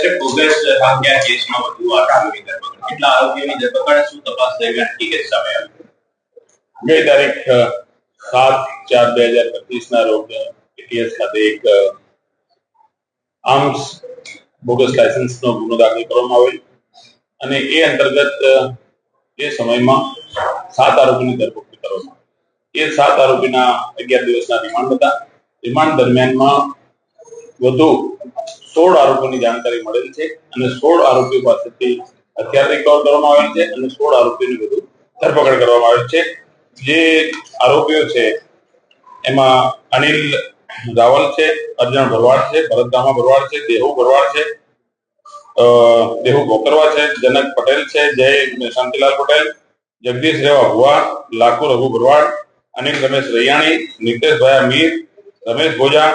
છે બોગસ ભાગ્યા કેસમાં વધુ આરોપીની ધરપકડ કેટલા આરોપીઓની ધરપકડ, શું તપાસ દરમિયાન હકીકત સામે આવી ગઈ તારીખ સાત ચાર બે હજાર પચીસ ના રોજ એટીએસ ખાતે એક આર્મ્સ બોગસ લાયસન્સ ગુનો દાખલ કરવામાં આવેલ. અને એ અંતર્ગત એ સમયમાં સાત આરોપીની ધરપકડ કરવામાં. એ સાત આરોપીના અગિયાર દિવસના રિમાન્ડ હતા. રિમાન્ડ દરમિયાનમાં વધુ સોળ આરોપીની જાણકારી મળેલ છે અને સોળ આરોપીઓ પાસેથી હથિયાર રિકવર કરવામાં આવેલ છે અને સોળ આરોપીની વધુ ધરપકડ કરવામાં આવેલ છે. જે આરોપીઓ છે, એમાં અનિલ રાવલ છે, અર્જણ ભરવાડ છે ભરતગામા ભરવાડ છે, દેહુ ભરવાડ છે દેહુ ગોકરવા છે, જનક પટેલ છે, જય શાંતિલાલ પટેલ, જગદીશ રેવા ભુવા, લાખુ રઘુ ભરવાડ, અનિલ રમેશ રૈયાણી, નીતેશભાઈ મીર રમેશ ભોજા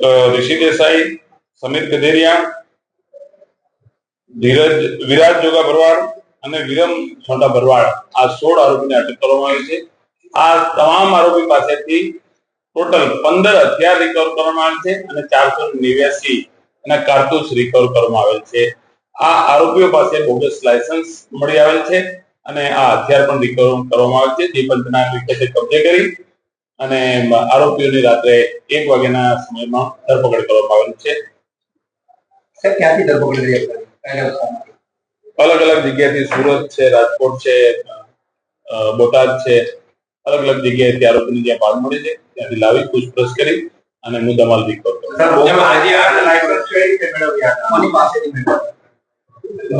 ઋષિ દેસાઈ, સમીર કદેરિયા, ધીરજ, વિરાજ જોગા ભરવાડ અને વિરમ છોટા ભરવાડ. આ સોળ આરોપીને અટક કરવામાં આવી છે. આ તમામ આરોપી પાસેથી ટોટલ પંદર હથિયાર રિકવર કરવામાં આવેલ છે અને ચારસો નેવ્યાસી અને કારતૂસ રિકવર કરવામાં આવેલ છે. આ આરોપીઓ પાસે બોગસ લાયસન્સ મળી આવેલ છે અને આ હથિયાર પણ રિકવર કરવામાં આવેલ છે. જે પંચના કબજે કરી અને આરોપીઓની રાત્રે એક વાગ્યાના સમયમાં ધરપકડ કરવામાં આવેલ છે. ક્યાંથી ધરપકડ? અલગ અલગ જગ્યાથી સુરત છે રાજકોટ છે બોટાદ છે. અલગ અલગ જગ્યાએથી આરોપીને જ્યાં ભાગ મળે છે. ત્યાંથી લાવી પૂછપરછ કરી અને મુદ્દામાલ બી કરતો?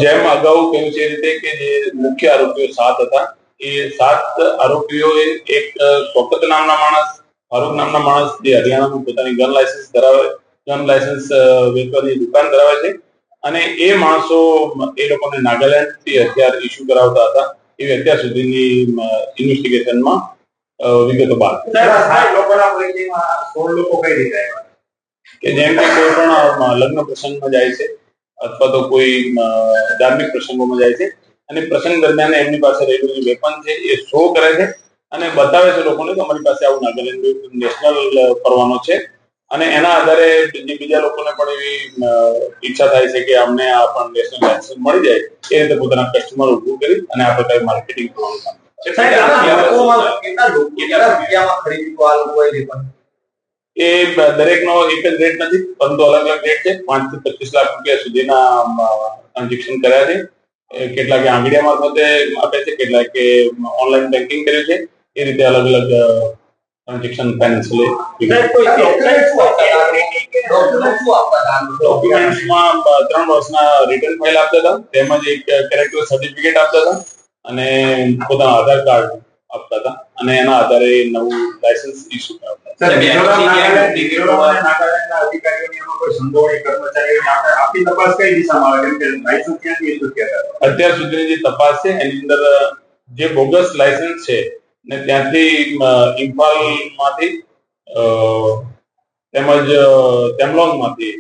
જેમ અગાઉ કહ્યું છે એ રીતે કે જે મુખ્ય આરોપીઓ સાત હતા એ સાત આરોપીઓએ એક શોકત નામના માણસ ફારૂક નામના માણસ જે હરિયાણામાં પોતાની ગન લાયસન્સ ધરાવે ગન લાયસન્સ વેચવાની દુકાન ધરાવે છે. અને એ માણસો એ લોકોને નાગાલેન્ડથી હથિયાર ઇસ્યુ કરાવતા હતા. એવી અત્યાર સુધીની ઇન્વેસ્ટિગેશનમાં વિગતો રીતે કે જેમ કે કોઈ પણ લગ્ન પ્રસંગમાં જાય છે અથવા તો કોઈ ધાર્મિક પ્રસંગોમાં જાય છે. અને પ્રસંગ દરમિયાન એમની પાસે રહેલું જે વેપન છે એ શો કરે છે અને બતાવે છે લોકોને કે અમારી પાસે આવું નાગાલેન્ડ નેશનલ પરવાનો છે. અને એના આધારે જે બીજા લોકોને પણ એવી ઈચ્છા થાય છે કે અમને આ પણ નેશનલ લાયસન્સ મળી જાય એ રીતે પોતાના કસ્ટમર ઉભું કરી અને આ પ્રકારે માર્કેટિંગ કરવાનું કામ? એ દરેકનો એક જ રેટ નથી પરંતુ અલગ અલગ રેટ છે. પાંચથી પચીસ લાખ રૂપિયા સુધીના ટ્રાન્ઝેક્શન કર્યા છે. કેટલાકે આંગડિયા મારફતે આપે છે કેટલાકે ઓનલાઈન બેન્કિંગ કર્યું છે એ રીતે અલગ અલગ ટ્રાન્ઝેક્શન ફાઇનાન્શિયલી? ડોક્યુમેન્ટ્સમાં ત્રણ વર્ષના રિટર્ન ફાઇલ આપતા હતા તેમજ એક કેરેક્ટર સર્ટિફિકેટ આપતા હતા અને પોતાના આધાર કાર્ડ આપતા હતા અને એના આધારે નવું લાયસન્સ ઇસ્યુ કરાવતા અત્યાર સુધીની જે તપાસ છે એની અંદર જે બોગસ લાયસન્સ છે ને ત્યાંથી ઇમ્ફાલમાંથી તેમજ તેમલોંગમાંથી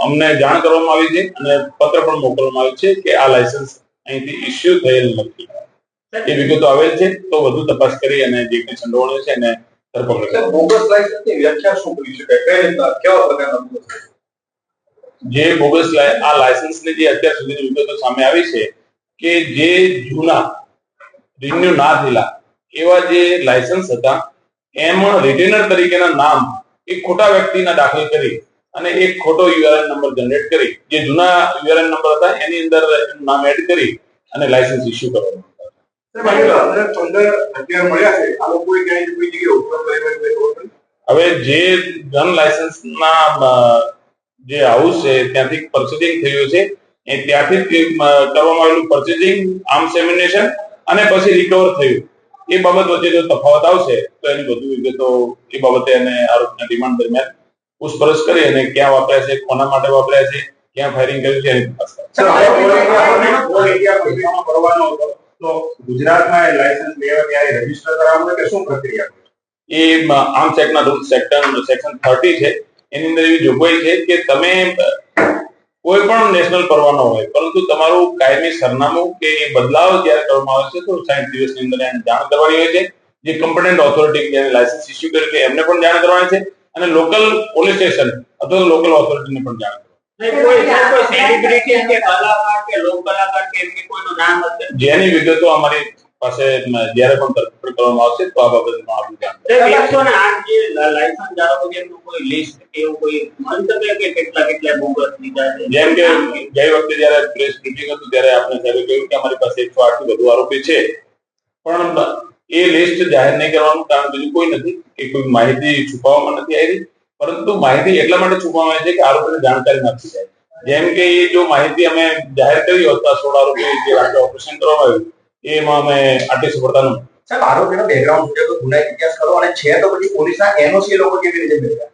અમને જાણ કરવામાં આવી છે અને પત્ર પણ મોકલવામાં આવ્યું છે કે આ લાયસન્સ અહીંથી ઇસ્યુ થયેલ નથી. એ વિગતો આવેલ છે તો વધુ તપાસ કરી અને જે કંઈ સંડોવણી છે એને ના થયેલા, એવા જે લાયસન્સ હતા, એમાં રિટેનર તરીકેના નામ એક ખોટા વ્યક્તિના દાખલ કરી અને એક ખોટો યુઆરએન નંબર જનરેટ કરી. જે જૂના યુઆરએન નંબર હતા, એની અંદર નામ એડ કરી અને લાયસન્સ ઇસ્યુ કરવામાં હવે જે ગન લાયસન્સના જે હાઉસ છે ત્યાંથી પર્ચેસિંગ થયું છે એ ત્યાંથી કરવામાં આવેલું પર્ચેસિંગ આર્મ્સ એમ્યુનેશન અને પછી રિકવર થયું. એ બાબત વચ્ચે જો તફાવત આવશે તો એની વધુ વિગતો એ બાબતે એને આરોપના રિમાન્ડ દરમિયાન પૂછપરછ કરી અને ક્યાં વાપર્યા છે કોના માટે વાપર્યા છે ક્યાં ફાયરિંગ કર્યું છે એની તપાસ તો ગુજરાતમાં એ લાયસન્સ લેવા ત્યારે રજિસ્ટર કરાવવું કે શું પ્રક્રિયા એ આર્મ્સ એક્ટના રૂલ સેક્શન થર્ટી છે. એની અંદર એવી જોગવાઈ છે કે તમે કોઈ પણ નેશનલ પરવાનો હોય, પરંતુ તમારું કાયમી સરનામું કે એ બદલાવ જ્યારે કરવામાં આવે છે તો સાઠ દિવસની અંદર એને જાણ કરવાની હોય છે. જે કમ્પટન્ટ ઓથોરિટી જેને લાયસન્સ ઇસ્યુ કર્યું છે એમને પણ જાણ કરવાની છે. અને લોકલ પોલીસ સ્ટેશન અથવા લોકલ ઓથોરિટીને પણ જાણ જેની વિગતો અમારી પાસે જ્યારે પણ ધરપકડ કરવામાં આવશે તો આ બાબતમાં આપનું જાણ. એકસો ને આઠ જે લાયસન્સ ધારકો છે કોઈ લિસ્ટ કે એવું કોઈ મળી શકે કે કેટલા કેટલા લીધા છે? જેમ કે ગઈ વખતે જયારે પ્રેસ બ્રિફિંગ હતું ત્યારે આપણે સાહેબે કહ્યું કે અમારી પાસે એકસો આઠથી વધુ આરોપી છે. પણ એ લિસ્ટ જાહેર નહીં કરવાનું કારણ બીજું કોઈ નથી કે કોઈ માહિતી છુપાવવામાં નથી આવી. પરંતુ માહિતી એટલા માટે છુપવામાં આવે છે કે આરોપીને જાણકારી નથી જાય જેમ કે એ જો માહિતી અમે જાહેર કરી હોત તો સોળ આરોપી જે રાત્રે ઓપરેશન કરવામાં આવ્યું એમાં અમે આટલી સફળતા નહોતી સાહેબ આરોપીનો બેકગ્રાઉન્ડ છે તો ગુના ઇતિહાસ કરો અને છે તો પછી પોલીસના એનઓસી લોકો કેવી રીતે મેળવ્યા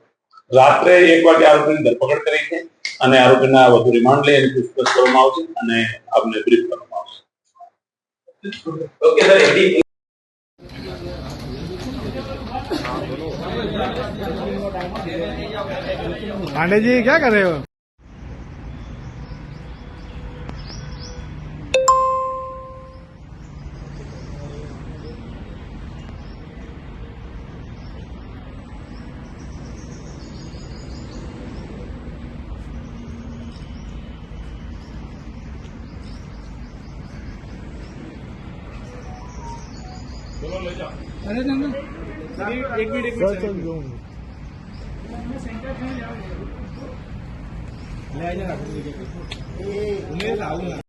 રાત્રે એક વાગે આરોપીની ધરપકડ કરી છે અને આરોપીના વધુ રિમાન્ડ લઈ અને પૂછપરછ કરવામાં આવશે અને આપને બ્રીફ કરવામાં આવશે. Okay sir AD Pandey ji क्या कर रहे हो अरे ना ना एक मिनट एक मिनट चल दो ले जा उमेश आऊंगा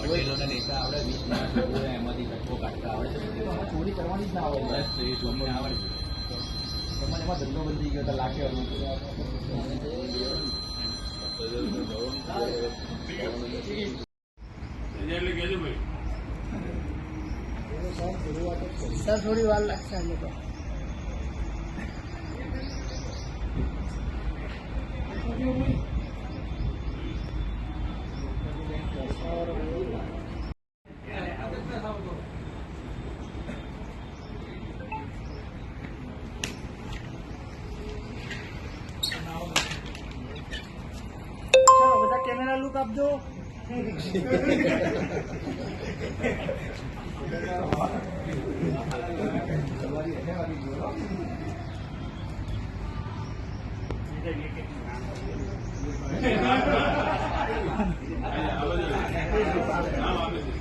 પટેલોના નેતા આવડે વીસ માણસ લોકો હોય, એમાંથી કટકો કાઢતા આવડે છે ચોરી કરવાની જ ના આવડે બસ તો એ ચોરીને આવડે છે તમને એમાં ધંધો બંધ થઈ ગયો તો સર થોડી વાર લાગશે અમે તો Thank you. ど。